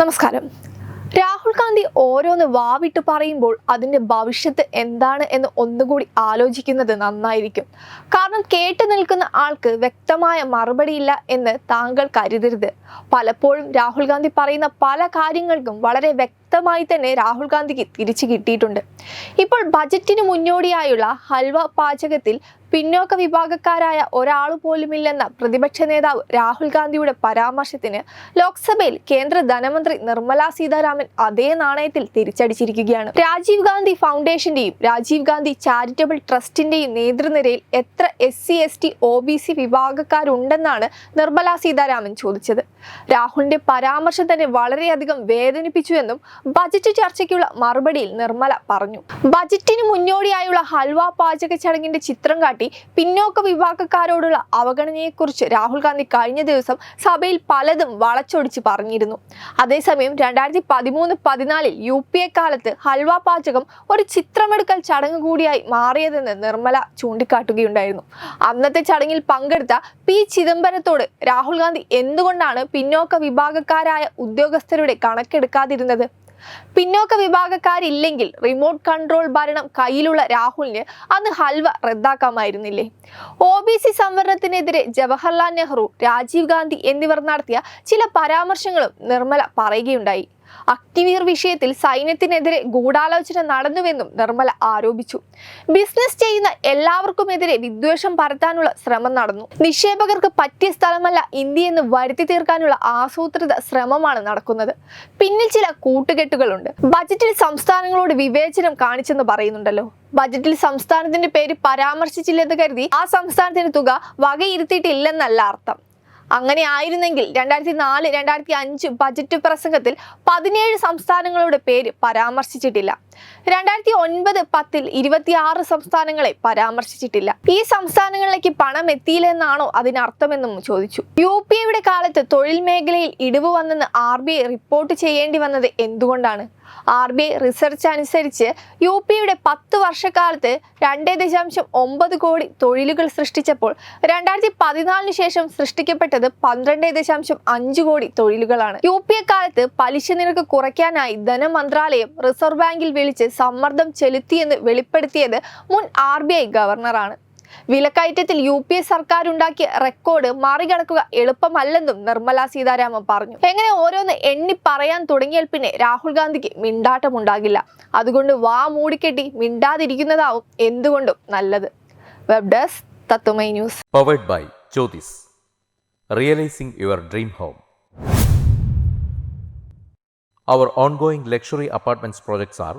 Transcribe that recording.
നമസ്കാരം. രാഹുൽ ഗാന്ധി ഓരോന്ന് വാവിട്ട് പറയുമ്പോൾ അതിന്റെ ഭവിഷ്യത്ത് എന്താണ് എന്ന് ഒന്നുകൂടി ആലോചിക്കുന്നത് നന്നായിരിക്കും. കാരണം കേട്ടു നിൽക്കുന്ന ആൾക്ക് വ്യക്തമായ മറുപടിയില്ല എന്ന് താങ്കൾ കരുതരുത്. പലപ്പോഴും രാഹുൽ ഗാന്ധി പറയുന്ന പല കാര്യങ്ങൾക്കും വളരെ വ്യക്തമായി തന്നെ രാഹുൽ ഗാന്ധിക്ക് തിരിച്ചു കിട്ടിയിട്ടുണ്ട്. ഇപ്പോൾ ബജറ്റിന് മുന്നോടിയായുള്ള ഹൽവ പാചകത്തിൽ പിന്നോക്ക വിഭാഗക്കാരായ ഒരാൾ പോലുമില്ലെന്ന പ്രതിപക്ഷ നേതാവ് രാഹുൽ ഗാന്ധിയുടെ പരാമർശത്തിന് ലോക്സഭയിൽ കേന്ദ്ര ധനമന്ത്രി നിർമ്മല സീതാരാമൻ അതേ നാണയത്തിൽ തിരിച്ചടിച്ചിരിക്കുകയാണ്. രാജീവ് ഗാന്ധി ഫൗണ്ടേഷന്റെയും രാജീവ് ഗാന്ധി ചാരിറ്റബിൾ ട്രസ്റ്റിന്റെയും നേതൃനിരയിൽ എത്ര S C S T O B C വിഭാഗക്കാരുണ്ടെന്നാണ് Nirmala Sitharaman ചോദിച്ചത്. രാഹുലിന്റെ പരാമർശം തന്നെ വളരെയധികം വേദനിപ്പിച്ചുവെന്നും ബജറ്റ് ചർച്ചയ്ക്കുള്ള മറുപടിയിൽ നിർമ്മല പറഞ്ഞു. ബജറ്റിന് മുന്നോടിയായുള്ള ഹൽവ പാചക ചടങ്ങിന്റെ ചിത്രം കാട്ടി പിന്നോക്ക വിഭാഗക്കാരോടുള്ള അവഗണനയെക്കുറിച്ച് രാഹുൽ ഗാന്ധി കഴിഞ്ഞ ദിവസം സഭയിൽ പലതും വളച്ചൊടിച്ച് പറഞ്ഞിരുന്നു. അതേസമയം രണ്ടായിരത്തി പതിമൂന്ന് പതിനാലിൽ യു പി എ കാലത്ത് ഹൽവ പാചകം ഒരു ചിത്രമെടുക്കൽ ചടങ്ങ് കൂടിയായി മാറിയതെന്ന് നിർമ്മല ചൂണ്ടിക്കാട്ടുകയുണ്ടായിരുന്നു. അന്നത്തെ ചടങ്ങിൽ പങ്കെടുത്ത പി ചിദംബരത്തോട് രാഹുൽ ഗാന്ധി എന്തുകൊണ്ടാണ് പിന്നോക്ക വിഭാഗക്കാരായ ഉദ്യോഗസ്ഥരുടെ കണക്കെടുക്കാതിരുന്നത്? പിന്നോക്ക വിഭാഗക്കാരില്ലെങ്കിൽ റിമോട്ട് കൺട്രോൾ ഭരണം കയ്യിലുള്ള രാഹുലിന് അന്ന് ഹൽവ റദ്ദാക്കാമായിരുന്നില്ലേ? ഒ ബി സി സംവരണത്തിനെതിരെ ജവഹർലാൽ നെഹ്റു രാജീവ് ഗാന്ധി എന്നിവർ നടത്തിയ ചില പരാമർശങ്ങളും നിർമ്മല പറയുകയുണ്ടായി. അഗ്നിവീർ വിഷയത്തിൽ സൈന്യത്തിനെതിരെ ഗൂഢാലോചന നടന്നുവെന്നും നിർമ്മല ആരോപിച്ചു. ബിസിനസ് ചെയ്യുന്ന എല്ലാവർക്കുമെതിരെ വിദ്വേഷം പരത്താനുള്ള ശ്രമം നടന്നു. നിക്ഷേപകർക്ക് പറ്റിയ സ്ഥലമല്ല ഇന്ത്യയെന്ന് വരുത്തി തീർക്കാനുള്ള ആസൂത്രിത ശ്രമമാണ് നടക്കുന്നത്. പിന്നിൽ ചില കൂട്ടുകെട്ടുകളുണ്ട്. ബജറ്റിൽ സംസ്ഥാനങ്ങളോട് വിവേചനം കാണിച്ചെന്ന് പറയുന്നുണ്ടല്ലോ. ബജറ്റിൽ സംസ്ഥാനത്തിന്റെ പേര് പരാമർശിച്ചില്ലെന്ന് കരുതി ആ സംസ്ഥാനത്തിന് തുക വകയിരുത്തിയിട്ടില്ലെന്നല്ല അർത്ഥം. അങ്ങനെ ആയിരുന്നെങ്കിൽ രണ്ടായിരത്തി നാല് രണ്ടായിരത്തി അഞ്ച് ബജറ്റ് പ്രസംഗത്തിൽ പതിനേഴ് സംസ്ഥാനങ്ങളുടെ പേര് പരാമർശിച്ചിട്ടില്ല. രണ്ടായിരത്തി ഒൻപത് പത്തിൽ ഇരുപത്തിയാറ് സംസ്ഥാനങ്ങളെ പരാമർശിച്ചിട്ടില്ല. ഈ സംസ്ഥാനങ്ങളിലേക്ക് പണം എത്തിയില്ലെന്നാണോ അതിനർത്ഥമെന്നും ചോദിച്ചു. യു പി എയുടെ കാലത്ത് തൊഴിൽ മേഖലയിൽ ഇടിവ് വന്നെന്ന് ആർ ബി ഐ റിപ്പോർട്ട് ചെയ്യേണ്ടി വന്നത് എന്തുകൊണ്ടാണ്? ആർ ബി ഐ റിസർച്ച് അനുസരിച്ച് യു പി എയുടെ പത്ത് വർഷക്കാലത്ത് രണ്ട് ദശാംശം ഒമ്പത് കോടി തൊഴിലുകൾ സൃഷ്ടിച്ചപ്പോൾ രണ്ടായിരത്തി പതിനാലിന് ശേഷം സൃഷ്ടിക്കപ്പെട്ടത് പന്ത്രണ്ട് ദശാംശം അഞ്ച് കോടി തൊഴിലുകളാണ്. യു പി എ കാലത്ത് പലിശ നിരക്ക് കുറയ്ക്കാനായി ധനമന്ത്രാലയം റിസർവ് ബാങ്കിൽ വിളിച്ച് സമ്മർദ്ദം ചെലുത്തിയെന്ന് വെളിപ്പെടുത്തിയത് മുൻ ആർ ബി ഐ ഗവർണറാണ്. വിലക്കയറ്റത്തിൽ യു പി എ സർക്കാർ ഉണ്ടാക്കിയ റെക്കോർഡ് മറികടക്കുക എളുപ്പമല്ലെന്നും നിർമ്മല സീതാരാമൻ പറഞ്ഞു. എങ്ങനെ ഓരോന്ന് എണ്ണി പറയാൻ തുടങ്ങിയാൽ പിന്നെ രാഹുൽ ഗാന്ധിക്ക് മിണ്ടാട്ടമുണ്ടാകില്ല. അതുകൊണ്ട് വാ മൂടിക്കെട്ടി മിണ്ടാതിരിക്കുന്നതാവും എന്തുകൊണ്ടും നല്ലത്. Web desk news. By your Our ongoing luxury apartments projects are